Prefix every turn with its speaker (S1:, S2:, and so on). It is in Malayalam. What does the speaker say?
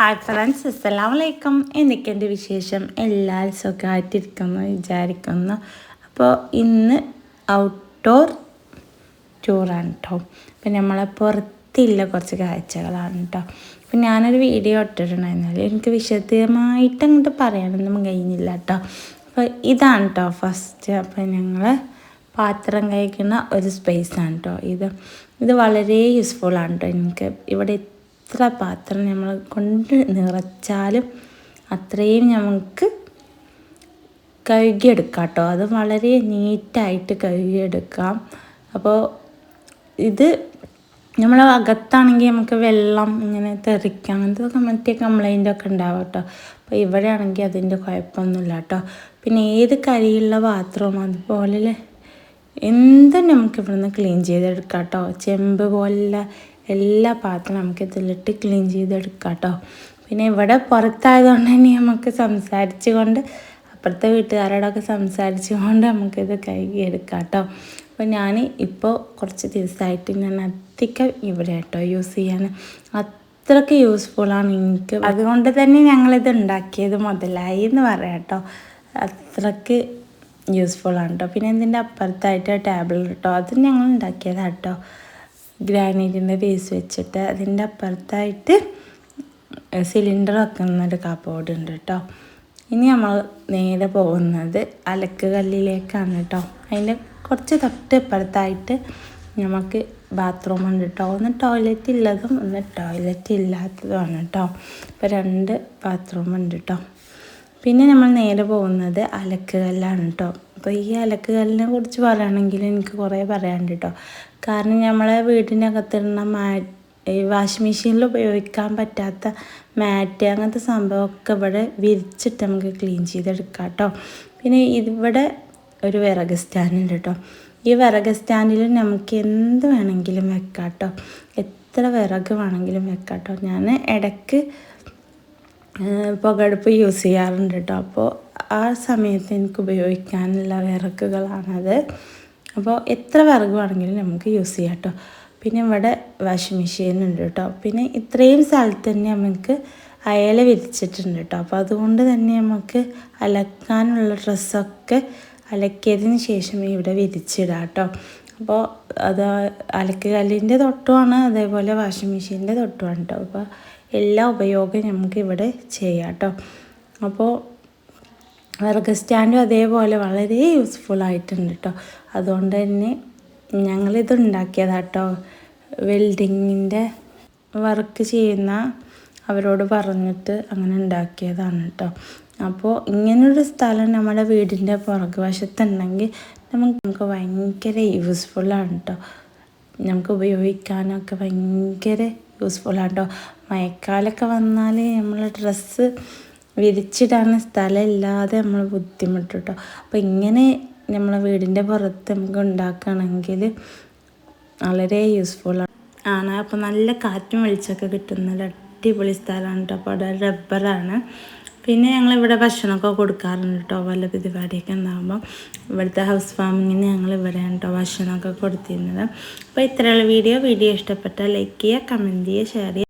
S1: ഹായ് ഫ്രണ്ട്സ് അസ്സലാം വലൈക്കും എന്തൊക്കെയുണ്ട് വിശേഷം എല്ലാവരും സുഖമായിട്ടിരിക്കുന്നു വിചാരിക്കുന്നു. അപ്പോൾ ഇന്ന് ഔട്ട്ഡോർ ടൂറാണ് കേട്ടോ അപ്പം നമ്മളെ പുറത്തില്ല കുറച്ച് കാഴ്ചകളാണ് കേട്ടോ അപ്പം ഞാനൊരു വീഡിയോ ഇട്ടിട്ടുണ്ടായിരുന്നാലും എനിക്ക് വിശദമായിട്ട് അങ്ങോട്ട് പറയാനൊന്നും കഴിഞ്ഞില്ല കേട്ടോ അപ്പോൾ ഇതാണ് കേട്ടോ ഫസ്റ്റ് അപ്പം ഞങ്ങൾ പാത്രം കഴിക്കുന്ന ഒരു സ്പേസാണ് കേട്ടോ ഇത്. ഇത് വളരെ യൂസ്ഫുൾ ആണ് കേട്ടോ എനിക്ക് ഇവിടെ എത്ര പാത്രം നമ്മൾ കൊണ്ട് നിറച്ചാലും അത്രയും നമുക്ക് കഴുകിയെടുക്കാം കേട്ടോ. അത് വളരെ നീറ്റായിട്ട് കഴുകിയെടുക്കാം. അപ്പോൾ ഇത് നമ്മൾ അകത്താണെങ്കിൽ നമുക്ക് വെള്ളം ഇങ്ങനെ തെറിക്കാം. അങ്ങനത്തെ മറ്റേ കംപ്ലൈന്റ് ഒക്കെ ഉണ്ടാവും കേട്ടോ. അപ്പോൾ ഇവിടെ ആണെങ്കിൽ അതിന്റെ കുഴപ്പമൊന്നുമില്ല കേട്ടോ. പിന്നെ ഏത് കരിയുള്ള പാത്രവും അതുപോലെ എന്തും നമുക്ക് ഇവിടുന്ന് ക്ലീൻ ചെയ്തെടുക്കാം കേട്ടോ. ചെമ്പ് പോലുള്ള എല്ലാ പാത്രം നമുക്ക് ഇതിലിട്ട് ക്ലീൻ ചെയ്തെടുക്കാം കേട്ടോ പിന്നെ ഇവിടെ പുറത്തായതുകൊണ്ട് തന്നെ നമുക്ക് സംസാരിച്ചു കൊണ്ട് അപ്പുറത്തെ വീട്ടുകാരോടൊക്കെ സംസാരിച്ചു കൊണ്ട് നമുക്കിത് കഴുകിയെടുക്കാം കേട്ടോ അപ്പോൾ ഞാൻ ഇപ്പോൾ കുറച്ച് ദിവസമായിട്ട് ഞാൻ അധികം ഇവിടെ കേട്ടോ യൂസ് ചെയ്യാൻ അത്രയ്ക്ക് യൂസ്ഫുള്ളാണ് എനിക്ക്. അതുകൊണ്ട് തന്നെ ഞങ്ങളിത് ഉണ്ടാക്കിയത് മുതലായി എന്ന് പറയാം കേട്ടോ അത്രയ്ക്ക് യൂസ്ഫുള്ളാണ് കേട്ടോ പിന്നെ ഇതിന്റെ അപ്പുറത്തായിട്ട് ടേബിൾ കേട്ടോ അത് ഞങ്ങൾ ഉണ്ടാക്കിയതാണ് കേട്ടോ ഗ്രാനൈറ്റിന്റെ ബേസ് വെച്ചിട്ട് അതിന്റെ അപ്പുറത്തായിട്ട് സിലിണ്ടർ വെക്കുന്നൊരു കബോർഡ് ഉണ്ട് കേട്ടോ ഇനി നമ്മൾ നേരെ പോകുന്നത് അലക്ക് കല്ലിലേക്കാണ് കേട്ടോ അതിന്റെ കുറച്ച് തൊട്ട് ഇപ്പുറത്തായിട്ട് നമുക്ക് ബാത്റൂം ഉണ്ട് കേട്ടോ ഒന്ന് ടോയ്ലറ്റ് ഉള്ളതും ഒന്ന് ടോയ്ലറ്റ് ഇല്ലാത്തതുമാണ് കേട്ടോ ഇപ്പോൾ രണ്ട് ബാത്റൂം ഉണ്ട് കേട്ടോ പിന്നെ നമ്മൾ നേരെ പോകുന്നത് അലക്ക് കല്ലാണ് കേട്ടോ അപ്പോൾ ഈ അലക്ക് കല്ലിനെ കുറിച്ച് പറയുകയാണെങ്കിൽ എനിക്ക് കുറേ പറയാനുണ്ട് കേട്ടോ കാരണം നമ്മളെ വീടിനകത്തിടുന്ന മാ ഈ വാഷിംഗ് മെഷീനിൽ ഉപയോഗിക്കാൻ പറ്റാത്ത മാറ്റ് അങ്ങനത്തെ സംഭവമൊക്കെ ഇവിടെ വിരിച്ചിട്ട് നമുക്ക് ക്ലീൻ ചെയ്തെടുക്കാം കേട്ടോ പിന്നെ ഇവിടെ ഒരു വിറക് സ്റ്റാൻഡ് ഉണ്ട് കേട്ടോ ഈ വിറക് സ്റ്റാൻഡിൽ നമുക്ക് എന്ത് വേണമെങ്കിലും വെക്കാം കേട്ടോ എത്ര വിറക് വേണമെങ്കിലും വെക്കാം കേട്ടോ ഞാൻ ഇടയ്ക്ക് പുകടുപ്പ് യൂസ് ചെയ്യാറുണ്ട് കേട്ടോ അപ്പോൾ ആ സമയത്ത് എനിക്ക് ഉപയോഗിക്കാനുള്ള വിറകുകളാണത്. അപ്പോൾ എത്ര വിറകുവാണെങ്കിലും നമുക്ക് യൂസ് ചെയ്യാം കേട്ടോ. പിന്നെ ഇവിടെ വാഷിംഗ് മെഷീൻ ഉണ്ട് കേട്ടോ. പിന്നെ ഇത്രയും സ്ഥലത്ത് തന്നെ നമുക്ക് അയല വിരിച്ചിട്ടുണ്ട് കേട്ടോ. അപ്പോൾ അതുകൊണ്ട് തന്നെ നമുക്ക് അലക്കാനുള്ള ഡ്രസ്സൊക്കെ അലക്കിയതിന് ശേഷം ഇവിടെ വിരിച്ചിടാം കേട്ടോ. അപ്പോൾ അത് അലക്ക് കല്ലിന്റെ തൊട്ടുമാണ് അതേപോലെ വാഷിംഗ് മെഷീന്റെ തൊട്ടുമാണ് കേട്ടോ. അപ്പോൾ എല്ലാ ഉപയോഗവും നമുക്ക് ഇവിടെ ചെയ്യാം കേട്ടോ. അപ്പോൾ വിറക് സ്റ്റാൻഡും അതേപോലെ വളരെ യൂസ്ഫുൾ ആയിട്ടുണ്ട് കേട്ടോ അതുകൊണ്ട് തന്നെ ഞങ്ങളിത് ഉണ്ടാക്കിയതാട്ടോ. വെൽഡിങ്ങിന്റെ വർക്ക് ചെയ്യുന്ന അവരോട് പറഞ്ഞിട്ട് അങ്ങനെ ഉണ്ടാക്കിയതാണ് കേട്ടോ അപ്പോൾ ഇങ്ങനൊരു സ്ഥലം നമ്മുടെ വീടിന്റെ പുറകു വശത്തുണ്ടെങ്കിൽ നമുക്ക് നമുക്ക് ഭയങ്കര യൂസ്ഫുള്ളാണ് കേട്ടോ നമുക്ക് ഉപയോഗിക്കാനൊക്കെ ഭയങ്കര യൂസ്ഫുള്ളാണ് കേട്ടോ മഴക്കാലമൊക്കെ വന്നാൽ നമ്മൾ ഡ്രസ്സ് വിരിച്ചിടാൻ സ്ഥലമില്ലാതെ നമ്മൾ ബുദ്ധിമുട്ട് കേട്ടോ അപ്പോൾ ഇങ്ങനെ നമ്മളെ വീടിന്റെ പുറത്ത് നമുക്ക് ഉണ്ടാക്കുകയാണെങ്കിൽ വളരെ യൂസ്ഫുൾ ആണ്. അപ്പോൾ നല്ല കാറ്റും വെളിച്ചമൊക്കെ കിട്ടുന്ന അടിപൊളി സ്ഥലമാണ് കേട്ടോ അപ്പോൾ അവിടെ റബ്ബറാണ് പിന്നെ ഞങ്ങളിവിടെ ഭക്ഷണമൊക്കെ കൊടുക്കാറുണ്ട് കേട്ടോ വല്ല പരിപാടിയൊക്കെ ഉണ്ടാകുമ്പോൾ ഇവിടുത്തെ ഹൗസ് ഫാമിങ്ങിന് ഞങ്ങൾ ഇവിടെയാണ് കേട്ടോ ഭക്ഷണമൊക്കെ കൊടുത്തിരുന്നത്. അപ്പോൾ ഇത്രയുള്ള വീഡിയോ. വീഡിയോ ഇഷ്ടപ്പെട്ടാൽ ലൈക്ക് ചെയ്യുക കമന്റ് ചെയ്യുക ഷെയർ ചെയ്യുക.